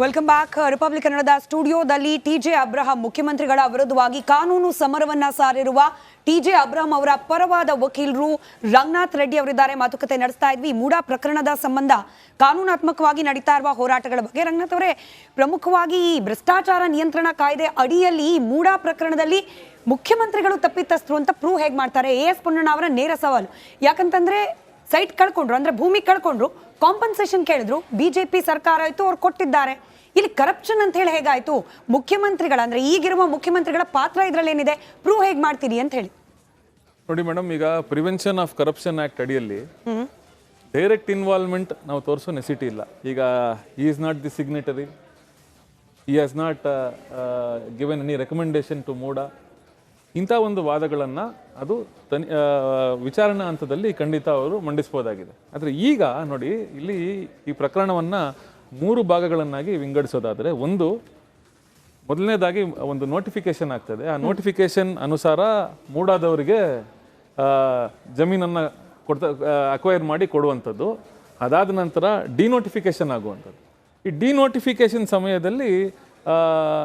Welcome back. Republic ಕನ್ನಡದ ಸ್ಟುಡಿಯೋದಲ್ಲಿ TJ Abraham ಮುಖ್ಯಮಂತ್ರಿಗಳ ವಿರುದ್ಧವಾಗಿ ಕಾನೂನು ಸಮರವನ್ನ ಸಾರಿರುವ ಟಿಜೆ ಅಬ್ರಹಂ ಅವರ ಪರವಾದ ವಕೀಲರು ರಂಗನಾಥ್ ರೆಡ್ಡಿ ಅವರಿದ್ದಾರೆ. ಮಾತುಕತೆ ನಡೆಸ್ತಾ ಇದ್ವಿ. ಮೂಡಾ ಪ್ರಕರಣದ ಸಂಬಂಧ ಕಾನೂನಾತ್ಮಕವಾಗಿ ನಡೀತಾ ಇರುವ ಹೋರಾಟಗಳ ಬಗ್ಗೆ. ರಂಗನಾಥ್ ಅವರೇ, ಪ್ರಮುಖವಾಗಿ ಈ ಭ್ರಷ್ಟಾಚಾರ ನಿಯಂತ್ರಣ ಕಾಯ್ದೆ ಅಡಿಯಲ್ಲಿ ಮೂಡ ಪ್ರಕರಣದಲ್ಲಿ ಮುಖ್ಯಮಂತ್ರಿಗಳು ತಪ್ಪಿತಸ್ಥರು ಅಂತ ಪ್ರೂವ್ ಹೇಗೆ ಮಾಡ್ತಾರೆ? ಎ ಎಸ್ ಪೊನ್ನಣ್ಣ ಅವರ ನೇರ ಸವಾಲು. ಯಾಕಂತಂದ್ರೆ ಸೈಟ್ ಕಳ್ಕೊಂಡ್ರು ಅಂದ್ರೆ ಭೂಮಿ ಕಳ್ಕೊಂಡ್ರು ಕಾಂಪನ್ಸೇಷನ್ ಕೇಳಿದ್ರು ಬಿಜೆಪಿ ಸರ್ಕಾರ ಆಯ್ತು ಅವ್ರು ಕೊಟ್ಟಿದ್ದಾರೆ. ಇಲ್ಲಿ ಕರಪ್ಷನ್ ಅಂತ ಹೇಳಿ ಹೇಗಾಯ್ತು? ಮುಖ್ಯಮಂತ್ರಿಗಳ ಅಂದ್ರೆ ಈಗಿರುವ ಮುಖ್ಯಮಂತ್ರಿಗಳ ಪಾತ್ರ ಇದ್ರಲ್ಲಿ ಏನಿದೆ ಪ್ರೂವ್ ಹೇಗ್ ಮಾಡ್ತೀರಿ ಅಂತ ಹೇಳಿ. ನೋಡಿ ಮೇಡಮ್ ಈಗ ಪ್ರಿವೆನ್ಷನ್ ಆಫ್ ಕರಪ್ಷನ್ ಆಕ್ಟ್ ಅಡಿಯಲ್ಲಿ ಡೈರೆಕ್ಟ್ ಇನ್ವಾಲ್ವ್ಮೆಂಟ್ ನಾವು ತೋರಿಸೋ ನೆಸಿಟಿ ಇಲ್ಲ. ಈಗ ಇಸ್ ನಾಟ್ ದಿ ಸಿಗ್ನೇಟರಿ ಈ has not given any recommendation to MUDA ಇಂಥ ಒಂದು ವಾದಗಳನ್ನು ಅದು ತನಿ ವಿಚಾರಣಾ ಹಂತದಲ್ಲಿ ಖಂಡಿತ ಅವರು ಮಂಡಿಸ್ಬೋದಾಗಿದೆ ಆದರೆ ಈಗ ನೋಡಿ, ಇಲ್ಲಿ ಈ ಪ್ರಕರಣವನ್ನು ಮೂರು ಭಾಗಗಳನ್ನಾಗಿ ವಿಂಗಡಿಸೋದಾದರೆ, ಒಂದು ಮೊದಲನೇದಾಗಿ ಒಂದು ನೋಟಿಫಿಕೇಶನ್ ಆಗ್ತದೆ. ಆ ನೋಟಿಫಿಕೇಶನ್ ಅನುಸಾರ ಮೂಡಾದವರಿಗೆ ಜಮೀನನ್ನು ಕೊಡ್ತಾ ಅಕ್ವೈರ್ ಮಾಡಿ ಕೊಡುವಂಥದ್ದು. ಅದಾದ ನಂತರ ಡಿನೋಟಿಫಿಕೇಷನ್ ಆಗುವಂಥದ್ದು. ಈ ಡಿನೋಟಿಫಿಕೇಷನ್ ಸಮಯದಲ್ಲಿ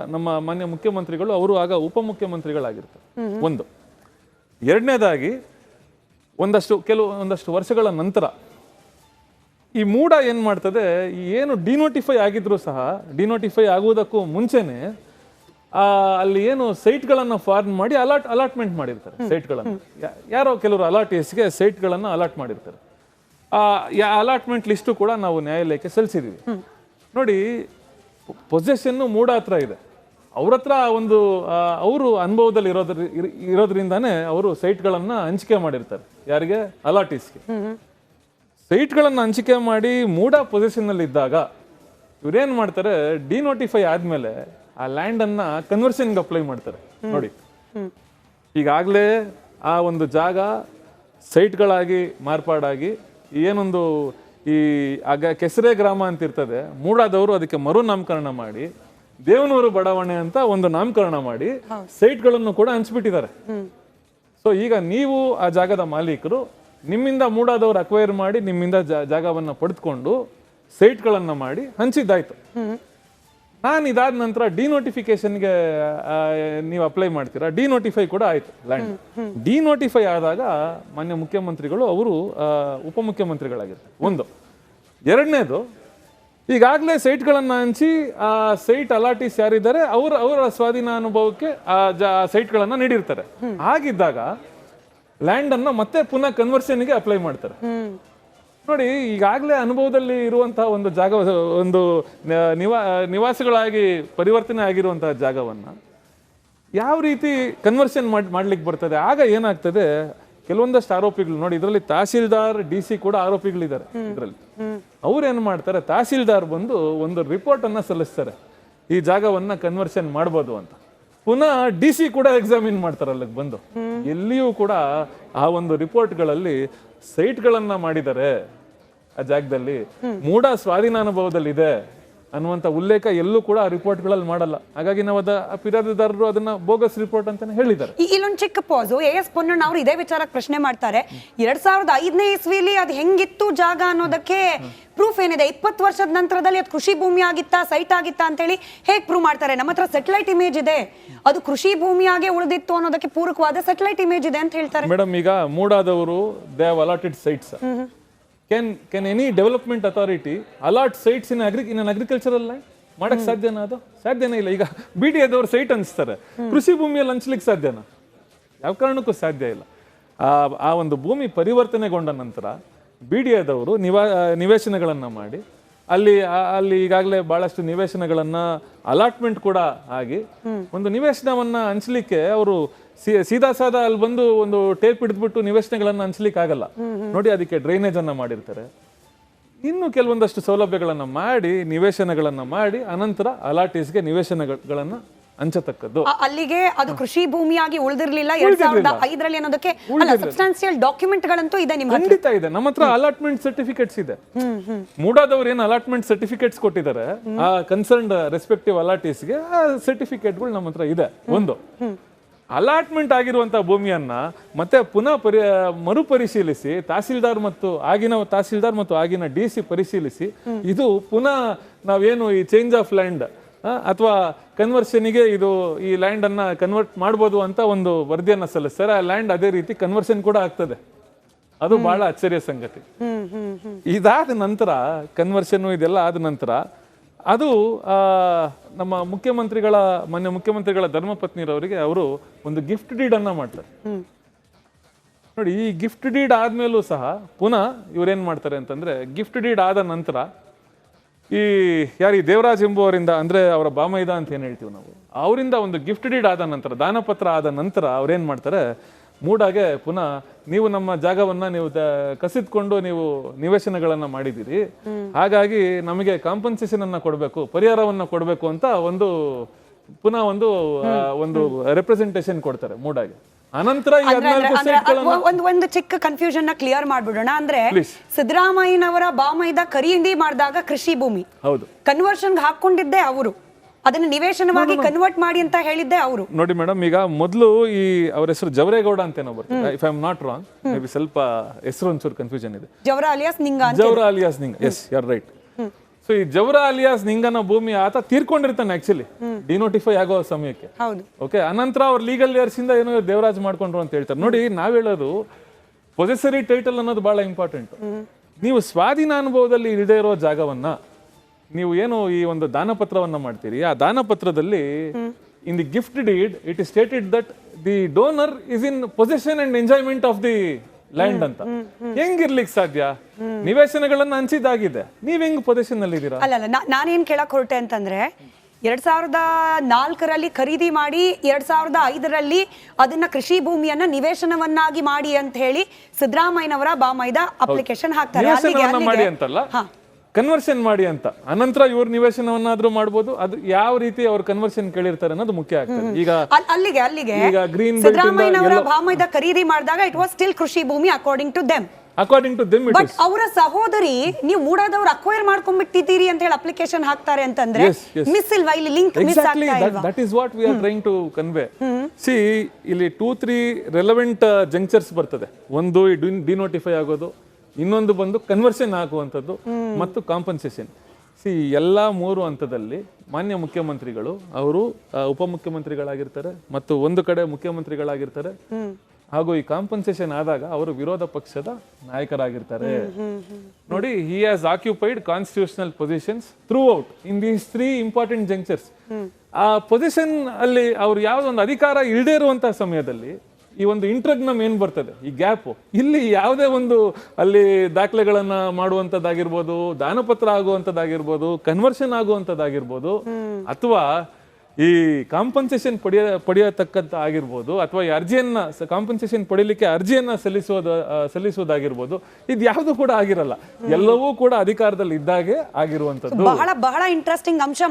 ನಮ್ಮ ಮಾನ್ಯ ಮುಖ್ಯಮಂತ್ರಿಗಳು ಅವರು ಆಗ ಉಪಮುಖ್ಯಮಂತ್ರಿಗಳಾಗಿರ್ತಾರೆ. ಒಂದು. ಎರಡನೇದಾಗಿ ಒಂದಷ್ಟು ಕೆಲವು ಒಂದಷ್ಟು ವರ್ಷಗಳ ನಂತರ ಈ ಮೂಡ ಏನು ಮಾಡ್ತದೆ ಏನು ಡಿನೋಟಿಫೈ ಆಗಿದ್ರು ಸಹ ಡಿನೋಟಿಫೈ ಆಗುವುದಕ್ಕೂ ಮುಂಚೆನೆ ಆ, ಅಲ್ಲಿ ಏನು ಸೈಟ್ಗಳನ್ನು ಫಾರ್ಮ್ ಮಾಡಿ ಅಲಾಟ್ ಅಲಾಟ್ಮೆಂಟ್ ಮಾಡಿರ್ತಾರೆ ಸೈಟ್ಗಳನ್ನು. ಯಾರೋ ಕೆಲವರು ಅಲಾಟೀಸ್ಗೆ ಸೈಟ್ಗಳನ್ನು ಅಲಾಟ್ ಮಾಡಿರ್ತಾರೆ. ಆ ಅಲಾಟ್ಮೆಂಟ್ ಲಿಸ್ಟು ಕೂಡ ನಾವು ನ್ಯಾಯಾಲಯಕ್ಕೆ ಸಲ್ಲಿಸಿದ್ದೀವಿ ನೋಡಿ ಪೊಸೆಷನ್ನು ಮೂಡ ಹತ್ರ ಇದೆ. ಅವ್ರ ಹತ್ರ ಒಂದು ಅವರು ಅನುಭವದಲ್ಲಿ ಇರೋದ್ರ ಇರೋದ್ರಿಂದಾನೆ ಅವರು ಸೈಟ್ಗಳನ್ನು ಹಂಚಿಕೆ ಮಾಡಿರ್ತಾರೆ. ಯಾರಿಗೆ? ಅಲಾಟಿಸ್ಗೆ ಸೈಟ್ಗಳನ್ನು ಹಂಚಿಕೆ ಮಾಡಿ ಮೂಡ ಪೊಸಿಷನ್ನಲ್ಲಿ ಇದ್ದಾಗ ಇವ್ರೇನ್ ಮಾಡ್ತಾರೆ? ಡಿನೋಟಿಫೈ ಆದ್ಮೇಲೆ ಆ ಲ್ಯಾಂಡನ್ನು ಕನ್ವರ್ಷನ್ಗೆ ಅಪ್ಲೈ ಮಾಡ್ತಾರೆ. ನೋಡಿ. ಈಗಾಗಲೇ ಆ ಒಂದು ಜಾಗ ಸೈಟ್ಗಳಾಗಿ ಮಾರ್ಪಾಡಾಗಿ ಏನೊಂದು ಈ ಆಗ ಕೆಸರೆ ಗ್ರಾಮ ಅಂತ ಇರ್ತದೆ. ಮೂಡಾದವರು ಅದಕ್ಕೆ ಮರು ನಾಮಕರಣ ಮಾಡಿ ದೇವನೂರು ಬಡಾವಣೆ ಅಂತ ಒಂದು ನಾಮಕರಣ ಮಾಡಿ ಸೈಟ್ಗಳನ್ನು ಕೂಡ ಹಂಚ್ಬಿಟ್ಟಿದ್ದಾರೆ. ಸೊ ಈಗ ನೀವು ಆ ಜಾಗದ ಮಾಲೀಕರು ನಿಮ್ಮಿಂದ ಮೂಡಾದವರು ಅಕ್ವೈರ್ ಮಾಡಿ ನಿಮ್ಮಿಂದ ಜಾಗವನ್ನು ಪಡೆದುಕೊಂಡು ಸೈಟ್ಗಳನ್ನ ಮಾಡಿ ಹಂಚಿದ್ದಾಯ್ತು. ನಾನು ಇದಾದ ನಂತರ ಡಿನೋಟಿಫಿಕೇಶನ್ಗೆ ನೀವು ಅಪ್ಲೈ ಮಾಡ್ತೀರಾ? ಡಿ ನೋಟಿಫೈ ಕೂಡ ಆಯ್ತು ಲ್ಯಾಂಡ್ ಡಿ ನೋಟಿಫೈ ಆದಾಗ ಮಾನ್ಯ ಮುಖ್ಯಮಂತ್ರಿಗಳು ಅವರು ಉಪ ಉಪಮುಖ್ಯಮಂತ್ರಿಗಳಾಗಿರ್ತಾರೆ ಒಂದು. ಎರಡನೇದು ಈಗಾಗಲೇ ಸೈಟ್ಗಳನ್ನು ಹಂಚಿ ಆ ಸೈಟ್ ಅಲಾಟೀಸ್ ಯಾರಿದ್ದಾರೆ ಅವರ ಅವರ ಸ್ವಾಧೀನ ಅನುಭವಕ್ಕೆ ಆ ಜ ಸೈಟ್ಗಳನ್ನು ನೀಡಿರ್ತಾರೆ. ಹಾಗಿದ್ದಾಗ ಲ್ಯಾಂಡ್ ಅನ್ನ ಮತ್ತೆ ಪುನಃ ಕನ್ವರ್ಷನ್ಗೆ ಅಪ್ಲೈ ಮಾಡ್ತಾರೆ. ನೋಡಿ ಈಗಾಗಲೇ ಅನುಭವದಲ್ಲಿ ಇರುವಂತಹ ಒಂದು ಜಾಗ ಒಂದು ನಿವಾ ನಿವಾಸಿಗಳಾಗಿ ಪರಿವರ್ತನೆ ಆಗಿರುವಂತಹ ಜಾಗವನ್ನ ಯಾವ ರೀತಿ ಕನ್ವರ್ಷನ್ ಮಾಡ್ ಮಾಡ್ಲಿಕ್ಕೆ ಬರ್ತದೆ? ಆಗ ಏನಾಗ್ತದೆ? ಕೆಲವೊಂದಷ್ಟು ಆರೋಪಿಗಳು ನೋಡಿ ಇದರಲ್ಲಿ ತಹಸೀಲ್ದಾರ್ ಡಿ ಸಿ ಕೂಡ ಆರೋಪಿಗಳಿದ್ದಾರೆ ಇದರಲ್ಲಿ. ಅವ್ರು ಏನು ಮಾಡ್ತಾರೆ? ತಹಸೀಲ್ದಾರ್ ಬಂದು ಒಂದು ರಿಪೋರ್ಟ್ ಅನ್ನ ಸಲ್ಲಿಸ್ತಾರೆ. ಈ ಜಾಗವನ್ನ ಕನ್ವರ್ಷನ್ ಮಾಡ್ಬೋದು ಅಂತ. ಪುನಃ ಡಿ ಸಿ ಕೂಡ ಎಕ್ಸಾಮಿನ್ ಮಾಡ್ತಾರೆ ಅಲ್ಲಿಗೆ ಬಂದು ಎಲ್ಲಿಯೂ ಕೂಡ ಆ ಒಂದು ರಿಪೋರ್ಟ್ಗಳಲ್ಲಿ ಸೈಟ್ಗಳನ್ನು ಮಾಡಿದ್ದಾರೆ ಆ ಜಾಗದಲ್ಲಿ. ಮೂಢ ಸ್ವಾಧೀನಾನುಭವದಲ್ಲಿ ಇದೆ ಅನ್ನುವಂಥ ಉಲ್ಲೇಖ ಎಲ್ಲೂ ಕೂಡ ಆ ರಿಪೋರ್ಟ್ಗಳಲ್ಲಿ ಮಾಡಲ್ಲ. ಹಾಗಾಗಿ ನಾವು ಅದ ಫಿರ್ಯಾದಿದಾರರು ಅದನ್ನ ಬೋಗಸ್ ರಿಪೋರ್ಟ್ ಅಂತಾನೆ ಹೇಳಿದ್ದಾರೆ. ಈ- ಇಲ್ಲೊಂದು ಚಿಕ್ಕ ಪಾಸು ಎ ಎಸ್ ಪೊನ್ನಣ್ಣ ಅವರು ಇದೇ ವಿಚಾರಕ್ಕೆ ಪ್ರಶ್ನೆ ಮಾಡ್ತಾರೆ. ಎರಡ್ ಸಾವಿರದ ಐದನೇ ಇಸ್ವಿಲಿ ಅದು ಹೆಂಗಿತ್ತು ಜಾಗ ಅನ್ನೋದಕ್ಕೆ ಪ್ರೂಫ್ ಏನಿದೆ? ಇಪ್ಪತ್ತು ವರ್ಷದ ನಂತರದಲ್ಲಿ ಅದು ಕೃಷಿ ಭೂಮಿ ಆಗಿತ್ತಾ ಸೈಟ್ ಆಗಿತ್ತಾ ಅಂತೇಳಿ ಹೇಗೆ ಪ್ರೂವ್ ಮಾಡ್ತಾರೆ? ನಮ್ಮ ಹತ್ರ ಸೆಟಲೈಟ್ ಇಮೇಜ್ ಇದೆ. ಅದು ಕೃಷಿ ಭೂಮಿಯಾಗೆ ಉಳಿದಿತ್ತು ಅನ್ನೋದಕ್ಕೆ ಪೂರಕವಾದ ಸೆಟಲೈಟ್ ಇಮೇಜ್ ಇದೆ ಅಂತ ಹೇಳ್ತಾರೆ. ಮೇಡಮ್ ಈಗ ಮೂಡಾದವರು they allotted sites can can any development authority allot sites in agri in agricultural land ಮಾಡಕ್ ಸಾಧ್ಯನಾ ಅದು ಸಾಧ್ಯನೇ ಇಲ್ಲ ಈಗ ಬಿ ಡಿ ಎದವ್ರು ಸೈಟ್ ಅನಿಸ್ತಾರೆ ಕೃಷಿ ಭೂಮಿಯಲ್ಲಿ ಹಂಚ್ಲಿಕ್ಕೆ ಸಾಧ್ಯನಾ ಯಾವ ಕಾರಣಕ್ಕೂ ಸಾಧ್ಯ ಇಲ್ಲ ಆ ಆ ಒಂದು ಭೂಮಿ ಪರಿವರ್ತನೆಗೊಂಡ ನಂತರ ಬಿ ಡಿ ಎದವರು ನಿವಾ ನಿವೇಶನಗಳನ್ನ ಮಾಡಿ ಅಲ್ಲಿ ಅಲ್ಲಿ ಈಗಾಗಲೇ ಬಹಳಷ್ಟು ನಿವೇಶನಗಳನ್ನು ಅಲಾಟ್ಮೆಂಟ್ ಕೂಡ ಆಗಿ ಒಂದು ನಿವೇಶನವನ್ನ ಹಂಚ್ಲಿಕ್ಕೆ ಅವರು ಸೀದಾ ಸಾದಾ ಅಲ್ಲಿ ಬಂದು ಒಂದು ಟೇಪ್ ಹಿಡಿದ್ಬಿಟ್ಟು ನಿವೇಶನಗಳನ್ನು ಹಂಚ್ಲಿಕ್ಕೆ ಆಗಲ್ಲ ನೋಡಿ ಅದಕ್ಕೆ ಡ್ರೈನೇಜ್ ಅನ್ನ ಮಾಡಿರ್ತಾರೆ. ಇನ್ನು ಕೆಲವೊಂದಷ್ಟು ಸೌಲಭ್ಯಗಳನ್ನು ಮಾಡಿ ನಿವೇಶನಗಳನ್ನು ಮಾಡಿ ಅನಂತರ ಅಲಾಟೀಸ್ಗೆ ನಿವೇಶನಗಳನ್ನು ಹಂಚತಕ್ಕದ್ದು. ಅಲ್ಲಿಗೆ ಅದು ಕೃಷಿ ಭೂಮಿಯಾಗಿ ಉಳಿದಿರ್ಲಿಲ್ಲ ಎರಡ್ ಸಾವಿರದ ಐದರಲ್ಲಿ ಅನ್ನೋದಕ್ಕೆ ಸಬ್ಸ್ಟಾನ್ಸಿಯಲ್ ಡಾಕ್ಯುಮೆಂಟ್ ಗಳಂತೂ ಇದೆ ನಿಮ್ಮ. ಖಂಡಿತ ಇದೆ. ನಮ್ಮ ಹತ್ರ ಅಲಾಟ್ಮೆಂಟ್ ಸರ್ಟಿಫಿಕೇಟ್ಸ್ ಇದೆ. ಮೂಡಾದವ್ರು ಏನು ಅಲಾಟ್ಮೆಂಟ್ ಸರ್ಟಿಫಿಕೇಟ್ಸ್ ಕೊಟ್ಟಿದ್ದಾರೆ ಆ ಕನ್ಸರ್ನ್ಡ್ ರೆಸ್ಪೆಕ್ಟಿವ್ ಅಲಾಟೀಸ್ಗೆ ಸರ್ಟಿಫಿಕೇಟ್ಗಳು ನಮ್ಮ ಹತ್ರ ಇದೆ ಒಂದು. ಅಲಾಟ್ಮೆಂಟ್ ಆಗಿರುವಂಥ ಭೂಮಿಯನ್ನು ಮತ್ತೆ ಪುನಃ ಪರಿ ಮರುಪರಿಶೀಲಿಸಿ ತಹಸೀಲ್ದಾರ್ ಮತ್ತು ಆಗಿನ ತಹಸೀಲ್ದಾರ್ ಮತ್ತು ಆಗಿನ ಡಿ ಸಿ ಪರಿಶೀಲಿಸಿ ಇದು ಪುನಃ ನಾವೇನು ಈ ಚೇಂಜ್ ಆಫ್ ಲ್ಯಾಂಡ್ ಅಥವಾ ಕನ್ವರ್ಷನ್ಗೆ ಇದು ಈ ಲ್ಯಾಂಡ್ ಅನ್ನ ಕನ್ವರ್ಟ್ ಮಾಡ್ಬೋದು ಅಂತ ಒಂದು ವರದಿಯನ್ನು ಸಲ್ಲಿಸ್ತಾರೆ. ಆ ಲ್ಯಾಂಡ್ ಅದೇ ರೀತಿ ಕನ್ವರ್ಷನ್ ಕೂಡ ಆಗ್ತದೆ. ಅದು ಬಹಳ ಅಚ್ಚರಿಯ ಸಂಗತಿ. ಇದಾದ ನಂತರ ಕನ್ವರ್ಷನ್ ಇದೆಲ್ಲ ಆದ ನಂತರ ಅದು ನಮ್ಮ ಮುಖ್ಯಮಂತ್ರಿಗಳ ಮೊನ್ನೆ ಮುಖ್ಯಮಂತ್ರಿಗಳ ಧರ್ಮಪತ್ನಿರವರಿಗೆ ಅವರು ಒಂದು ಗಿಫ್ಟ್ ಡೀಡ್ ಅನ್ನ ಮಾಡ್ತಾರೆ. ನೋಡಿ ಈ ಗಿಫ್ಟ್ ಡೀಡ್ ಆದ್ಮೇಲೂ ಸಹ ಪುನಃ ಇವ್ರೇನ್ ಮಾಡ್ತಾರೆ ಅಂತಂದ್ರೆ ಗಿಫ್ಟ್ ಡೀಡ್ ಆದ ನಂತರ ಈ ಯಾರು ಈ ದೇವರಾಜ್ ಎಂಬುವರಿಂದ ಅಂದ್ರೆ ಅವರ ಬಾಮೈದ ಅಂತ ಏನು ಹೇಳ್ತೀವಿ ನಾವು ಅವರಿಂದ ಒಂದು ಗಿಫ್ಟ್ ಡೀಡ್ ಆದ ನಂತರ ದಾನಪತ್ರ ಆದ ನಂತರ ಅವ್ರೇನ್ ಮಾಡ್ತಾರೆ ಮೂಡಾಗೆ ಪುನಃ ನೀವು ನಮ್ಮ ಜಾಗವನ್ನ ನೀವು ಕಸಿದ್ಕೊಂಡು ನೀವು ನಿವೇಶನಗಳನ್ನ ಮಾಡಿದ್ದೀರಿ. ಹಾಗಾಗಿ ನಮಗೆ ಕಾಂಪನ್ಸೇಷನ್ ಅನ್ನ ಕೊಡಬೇಕು ಪರಿಹಾರವನ್ನ ಕೊಡಬೇಕು ಅಂತ ಒಂದು ಪುನಃ ಒಂದು ಒಂದು ರೆಪ್ರೆಸೆಂಟೇಷನ್ ಕೊಡ್ತಾರೆ ಮೂಡಾಗೆ. ಅನಂತರ ಒಂದು ಒಂದು ಚಿಕ್ಕ ಕನ್ಫ್ಯೂಷನ್ನ ಕ್ಲಿಯರ್ ಮಾಡ್ಬಿಡೋಣ. ಅಂದ್ರೆ. ಸಿದ್ದರಾಮಯ್ಯನವರ ಬಾಮೈದ ಖರೀದಿ ಮಾಡಿದಾಗ ಕೃಷಿ ಭೂಮಿ. ಹೌದು. ಕನ್ವರ್ಷನ್ ಹಾಕೊಂಡಿದ್ದೆ ಅವರು. ಅದನ್ನ ನಿವೇಶನವಾಗಿ ಕನ್ವರ್ಟ್ ಮಾಡಿ ಅಂತ ಹೇಳಿದ್ದೆ ಅವರು. ನೋಡಿ ಮೇಡಮ್ ಈಗ ಮೊದಲು ಈ ಅವ್ರ ಹೆಸರು ಜವರೇಗೌಡ ಅಂತ ಏನೋ ಬರ್ತದೆ. If I am not wrong may be ಸ್ವಲ್ಪ ಹೆಸರು ಒಂಚೂರು ಕನ್ಫ್ಯೂಷನ್ ಇದೆ. Javara alias Ninga Javara alias Ninga. Yes ಯಾರ್ ರೈಟ್ ಸೊ ಈ ಜವರ ಅಲಿಯಾಸ್ ನಿಂಗನ ಭೂಮಿ ಆತ ತೀರ್ಕೊಂಡಿರ್ತಾನೆ ಆಕ್ಚುಲಿ ಡಿನೋಟಿಫೈ ಆಗೋ ಸಮಯಕ್ಕೆ. ಓಕೆ ಅನಂತರ ಅವ್ರ ಲೀಗಲ್ ಇಯರ್ಸ್ ಇಂದ ಏನೋ ದೇವರಾಜ್ ಮಾಡ್ಕೊಂಡ್ರು ಅಂತ ಹೇಳ್ತಾರೆ. ನೋಡಿ ನಾವ್ ಹೇಳೋದು ಪೊಸೆಸರಿ ಟೈಟಲ್ ಅನ್ನೋದು ಬಹಳ ಇಂಪಾರ್ಟೆಂಟ್ ನೀವು ಸ್ವಾಧೀನ ಅನುಭವದಲ್ಲಿ ಇಲ್ಲದೆ ಇರೋ ಜಾಗವನ್ನ ನೀವು ಏನು ಈ ಒಂದು ದಾನಪತ್ರವನ್ನ ಮಾಡ್ತೀರಿ ಆ ದಾನಪತ್ರದಲ್ಲಿ in the gift deed it is stated that the donor is in position and enjoyment of the land ಅಂತ. ಹೆಂಗಿರ್ಲಿಕ್ಕೆ ಸಾಧ್ಯ? ನಿವೇಶನಗಳನ್ನ ಹಂಚಿದಾಗಿದೆ ನೀವ್ ಹೆಂಗ್ ಪೊಸಿಷನ್ ಅಲ್ಲಿ ಇದ್ದೀರಾ ಅಲ್ಲ ಅಲ್ಲ ನಾನೇನ್ ಕೇಳಕ್ ಹೊರಟೆ ಅಂತಂದ್ರೆ ಎರಡ್ ಸಾವಿರದ ನಾಲ್ಕರಲ್ಲಿ ಖರೀದಿ ಮಾಡಿ ಎರಡ್ ಸಾವಿರದ ಐದರಲ್ಲಿ ಅದನ್ನ ಕೃಷಿ ಭೂಮಿಯನ್ನ ನಿವೇಶನವನ್ನಾಗಿ ಮಾಡಿ ಅಂತ ಹೇಳಿ ಸಿದ್ದರಾಮಯ್ಯನವರ ಬಾಮೈದ ಅಪ್ಲಿಕೇಶನ್ ಹಾಕ್ತಾರೆ. ಕನ್ವರ್ಷನ್ ಮಾಡಿ ಅಂತ. ಅನಂತರ ಇವ್ರ ನಿವೇಶನವನ್ನಾದ್ರೂ ಮಾಡ್ಬೋದು. ಅದು ಯಾವ ರೀತಿ ಅವ್ರ ಕನ್ವರ್ಷನ್ ಕೇಳಿರ್ತಾರೆ ಅನ್ನೋದು ಮುಖ್ಯ ಆಗ್ತದೆ. ಈಗ ಅಲ್- ಅಲ್ಲಿಗೆ ಅಲ್ಲಿಗೆ. ಈಗ ಗ್ರೀನ್ ಸಿದ್ದರಾಮಯ್ಯನವರ ಖರೀದಿ ಮಾಡಿದಾಗ ಇಟ್ ವಾಸ್ ಸ್ಟಿಲ್ ಕೃಷಿ ಭೂಮಿ according to them according to them but ಅವರ ಸಹೋದರಿ ನೀವು ಮೂಡಾದವ್ರು ಅಕ್ವೈರ್ ಮಾಡ್ಕೊಂಡ್ಬಿಟ್ಟಿದ್ದೀರಿ ಅಂತ ಹೇಳಿ ಅಪ್ಲಿಕೇಶನ್ ಹಾಕ್ತಾರೆ ಅಂತಂದ್ರೆ. ಮಿಸ್ ಇಲ್ವಾ? ಇಲ್ಲಿ ಲಿಂಕ್ ಮಿಸ್ ಆಗ್ತಾ ಇಲ್ವಾ? That is what we are trying to convey C ಇಲ್ಲಿ ಟೂ ತ್ರೀ ರೆಲೆವೆಂಟ್ ಜಂಕ್ಚರ್ಸ್ ಬರ್ತದೆ. ಒಂದು ಡಿನೋಟಿಫೈ ಆಗೋದು ಇನ್ನೊಂದು ಬಂದು ಕನ್ವರ್ಷನ್ ಆಗುವಂಥದ್ದು ಮತ್ತು ಕಾಂಪನ್ಸೇಷನ್ ಸಿ ಎಲ್ಲ ಮೂರು ಹಂತದಲ್ಲಿ ಮಾನ್ಯ ಮುಖ್ಯಮಂತ್ರಿಗಳು ಅವರು ಉಪಮುಖ್ಯಮಂತ್ರಿಗಳಾಗಿರ್ತಾರೆ ಮತ್ತು ಒಂದು ಕಡೆ ಮುಖ್ಯಮಂತ್ರಿಗಳಾಗಿರ್ತಾರೆ. ಹಾಗೂ ಈ ಕಾಂಪನ್ಸೇಷನ್ ಆದಾಗ ಅವರು ವಿರೋಧ ಪಕ್ಷದ ನಾಯಕರಾಗಿರ್ತಾರೆ. ನೋಡಿ he has occupied constitutional positions through in these three important junctures ಆ ಪೊಸಿಷನ್ ಅಲ್ಲಿ ಅವ್ರು ಯಾವ್ದೊಂದು ಅಧಿಕಾರ ಇಲ್ಲದೇ ಇರುವಂತಹ ಸಮಯದಲ್ಲಿ ಈ ಒಂದು ಇಂಟ್ರಗ್ನಮ್ ಏನು ಬರ್ತದೆ? ಈ ಗ್ಯಾಪ್ ಇಲ್ಲಿ ಯಾವುದೇ ಒಂದು ಅಲ್ಲಿ ದಾಖಲೆಗಳನ್ನ ಮಾಡುವಂತದ್ದಾಗಿರ್ಬೋದು ದಾನಪತ್ರ ಆಗುವಂತದ್ದಾಗಿರ್ಬೋದು ಕನ್ವರ್ಷನ್ ಆಗುವಂತದ್ದಾಗಿರ್ಬೋದು ಅಥವಾ ಈ ಕಾಂಪನ್ಸೇಷನ್ ಪಡೆಯ ಪಡೆಯತಕ್ಕಂತ ಆಗಿರ್ಬೋದು ಅಥವಾ ಈ ಅರ್ಜಿಯನ್ನ ಕಾಂಪನ್ಸೇಷನ್ ಪಡೀಲಿಕ್ಕೆ ಅರ್ಜಿಯನ್ನ ಸಲ್ಲಿಸೋದ ಸಲ್ಲಿಸೋದಾಗಿರ್ಬೋದು ಇದು ಯಾವುದು ಕೂಡ ಆಗಿರಲ್ಲ. ಎಲ್ಲವೂ ಕೂಡ ಅಧಿಕಾರದಲ್ಲಿ ಇದ್ದಾಗೆ ಆಗಿರುವಂತದ್ದು. ಬಹಳ ಬಹಳ ಇಂಟ್ರೆಸ್ಟಿಂಗ್ ಅಂಶ